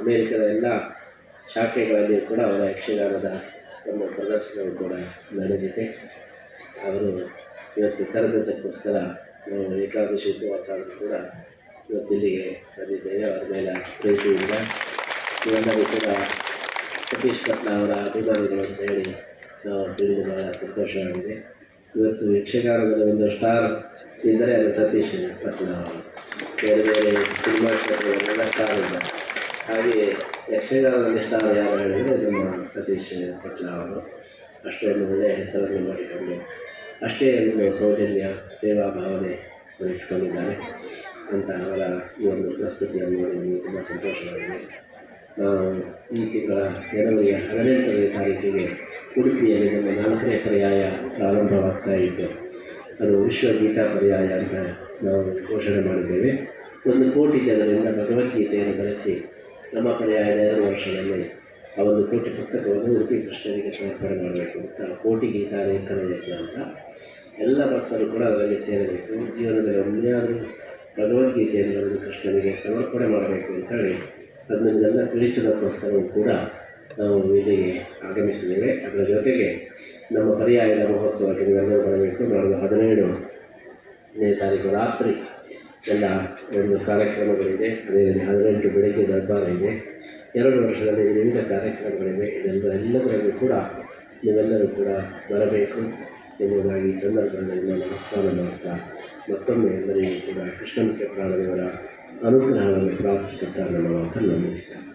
ಅಮೇರಿಕದ ಎಲ್ಲ ಶಾಖೆಗಳಲ್ಲಿ ಕೂಡ ಅವರ ಯಕ್ಷಗಾನದ ಒಂದು ಪ್ರದರ್ಶನವು ಕೂಡ ನಡೆದಿದೆ. ಅವರು ಇವತ್ತು ಕರೆದಿದ್ದಕ್ಕೋಸ್ಕರ ನಾವು ಏಕಾದಶಿ ಉಪವಾಸ ಕೂಡ ಇವತ್ತು ಇಲ್ಲಿಗೆ ಬಂದಿದ್ದೇವೆ ಅವರ ಮೇಲೆ ಪ್ರೀತಿಯಿಂದ ಇವೆಲ್ಲರೂ ಕೂಡ ಸತೀಶ್ ಪಟ್ನ ಅವರ ಅಭಿಮಾನಿಗಳು ಅಂತ ಹೇಳಿ ನಾವು ತಿಳಿದು ಬಹಳ ಸಂತೋಷವಾಗಿದೆ. ಇವತ್ತು ಯಕ್ಷಗಾನದಲ್ಲಿ ಒಂದು ಸ್ಟಾರ್ ಇದ್ದರೆ ಅದು ಸತೀಶ್ ಪಟ್ನ ಅವರು. ಬೇರೆ ಬೇರೆ ಸಿನಿಮಾ ಸ್ಟಾರ್ ಇದ್ದಾರೆ. ಹಾಗೆಯೇ ಯಕ್ಷಗಾನದಲ್ಲಿ ಸ್ಟಾರ್ ಯಾರು ಹೇಳಿದರೆ ನಮ್ಮ ಸತೀಶ್ ಪಟ್ಲ ಅವರು. ಅಷ್ಟೊಂದು ಒಳ್ಳೆಯ ಹೆಸರನ್ನು ಮಾಡಿಕೊಂಡು ಅಷ್ಟೇ ಒಂದು ಸೌಜನ್ಯ, ಸೇವಾ ಭಾವನೆ ಇಟ್ಕೊಂಡಿದ್ದಾರೆ ಅಂತ ಅವರ ಈ ಒಂದು ಪ್ರಸ್ತುತಿಯನ್ನು ನೋಡಿ ತುಂಬ ಸಂತೋಷವಾಗಿದೆ. ಈ ತಿಂಗಳ ಜನವರಿಯ ಹದಿನೆಂಟನೇ ತಾರೀಕಿಗೆ ಉಡುಪಿಯಲ್ಲಿ ನಮ್ಮ ನಾಲ್ಕನೇ ಪರ್ಯಾಯ ಪ್ರಾರಂಭವಾಗ್ತಾ ಇತ್ತು ಅದು ವಿಶ್ವ ಗೀತಾ ಪರ್ಯಾಯ ಅಂತ ನಾವು ಘೋಷಣೆ ಮಾಡಿದ್ದೇವೆ. ಒಂದು ಕೋಟಿ ಜನರಿಂದ ಭಗವದ್ಗೀತೆಯನ್ನು ಬಳಸಿ ನಮ್ಮ ಪರ್ಯಾಯದ ಎರಡು ವರ್ಷದಲ್ಲಿ ಆ ಒಂದು ಕೋಟಿ ಪುಸ್ತಕವನ್ನು ಉಡುಪಿ ಕೃಷ್ಣನಿಗೆ ಸಮರ್ಪಣೆ ಮಾಡಬೇಕು. ಅಂತ ಕೋಟಿ ಗೀತಾ ಯತ್ನ ಅಂತ. ಎಲ್ಲ ಭಕ್ತರು ಕೂಡ ಅದರಲ್ಲಿ ಸೇರಬೇಕು. ಜೀವನದಲ್ಲಿ ಒಮ್ಮೆಯಾದರೂ ಭಗವದ್ಗೀತೆಯನ್ನು ಒಂದು ಕೃಷ್ಣನಿಗೆ ಸಮರ್ಪಣೆ ಮಾಡಬೇಕು ಅಂತ ಹೇಳಿ ಅದನ್ನೆಲ್ಲ ತಿಳಿಸೋದಕ್ಕೋಸ್ಕರವೂ ಕೂಡ ನಾವು ಇಲ್ಲಿಗೆ ಆಗಮಿಸಿದ್ದೇವೆ. ಅದರ ಜೊತೆಗೆ ನಮ್ಮ ಪರ್ಯಾಯದ ಮಹೋತ್ಸವಕ್ಕೆ ನೀವೆಲ್ಲರೂ ಬರಬೇಕು. ಹದಿನೇಳು ನೇ ತಾರೀಕು ರಾತ್ರಿ ಎಲ್ಲ ಒಂದು ಕಾರ್ಯಕ್ರಮಗಳಿದೆ ಅದೇ ಹದಿನೆಂಟು ಬೆಳಗ್ಗೆ ದರ್ಬಾರ ಇದೆ. ಎರಡು ವರ್ಷದಲ್ಲಿ ವಿವಿಧ ಕಾರ್ಯಕ್ರಮಗಳಿವೆ. ಇದೆಲ್ಲ ಎಲ್ಲದರಲ್ಲೂ ಕೂಡ ನೀವೆಲ್ಲರೂ ಕೂಡ ಬರಬೇಕು ಎಂಬುದಾಗಿ ಸಂದರ್ಭದಲ್ಲಿ ನಾನು ನಮಸ್ಕಾರ ಮಾಡ್ತಾ, ಮತ್ತೊಮ್ಮೆ ಎಲ್ಲರಿಗೂ ಕೂಡ ಕೃಷ್ಣಮುಖ್ಯ ಪ್ರಾಣದೇವರ ಅನುಗ್ರಹವನ್ನು ಪ್ರಾರ್ಥಿಸುತ್ತಾ ನನ್ನ ಮಾತನ್ನು ಮುಗಿಸ್ತೇನೆ